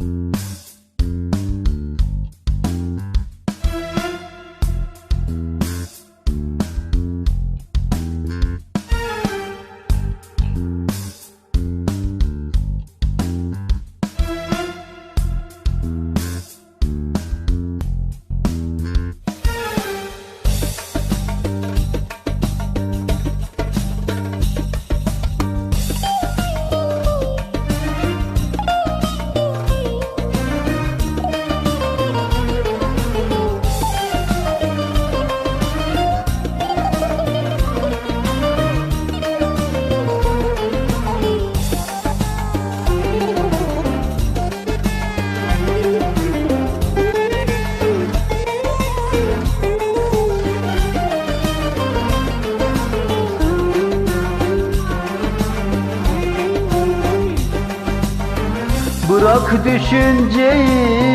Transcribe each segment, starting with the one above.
Música Bırak düşünceyi,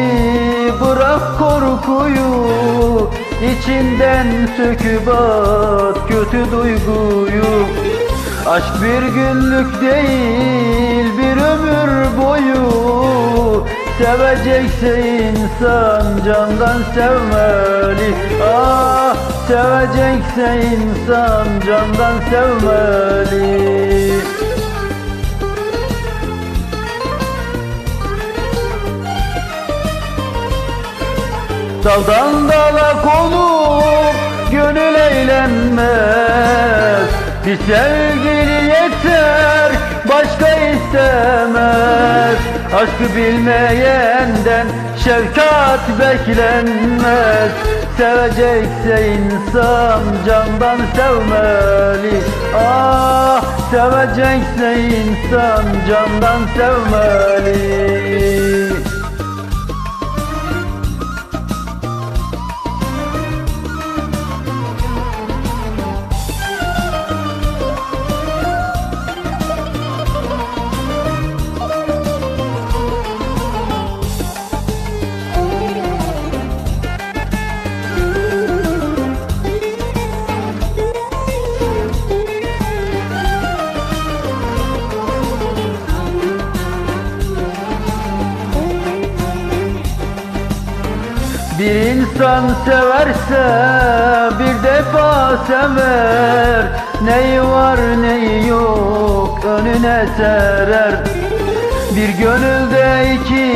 bırak korkuyu. İçinden söküp at kötü duyguyu. Aşk bir günlük değil, bir ömür boyu. Sevecekse insan candan sevmeli. Ah sevecekse insan candan sevmeli Daldan dala konup gönül eğlenmez. Bir sevgili yeter başka istemez. Aşkı bilmeyenden şefkat beklenmez. Sevecekse insan candan sevmeli. Ah sevecekse insan candan sevmeli Bir insan severse bir defa sever. Neyi var neyi yok önüne serer. Bir gönülde iki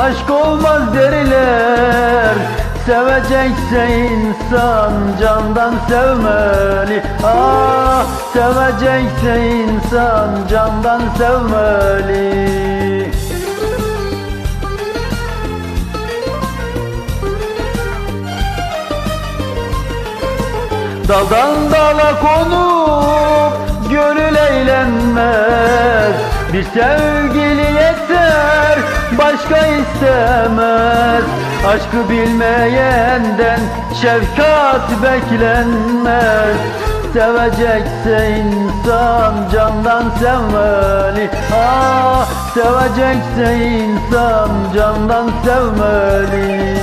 aşk olmaz derler Sevecekse insan candan sevmeli. Ah sevecekse insan candan sevmeli Daldan dala konup gönül eğlenmez. Bir sevgili yeter başka istemez. Aşkı bilmeyenden şefkat beklenmez. Sevecekse insan candan sevmeli. Ah sevecekse insan candan sevmeli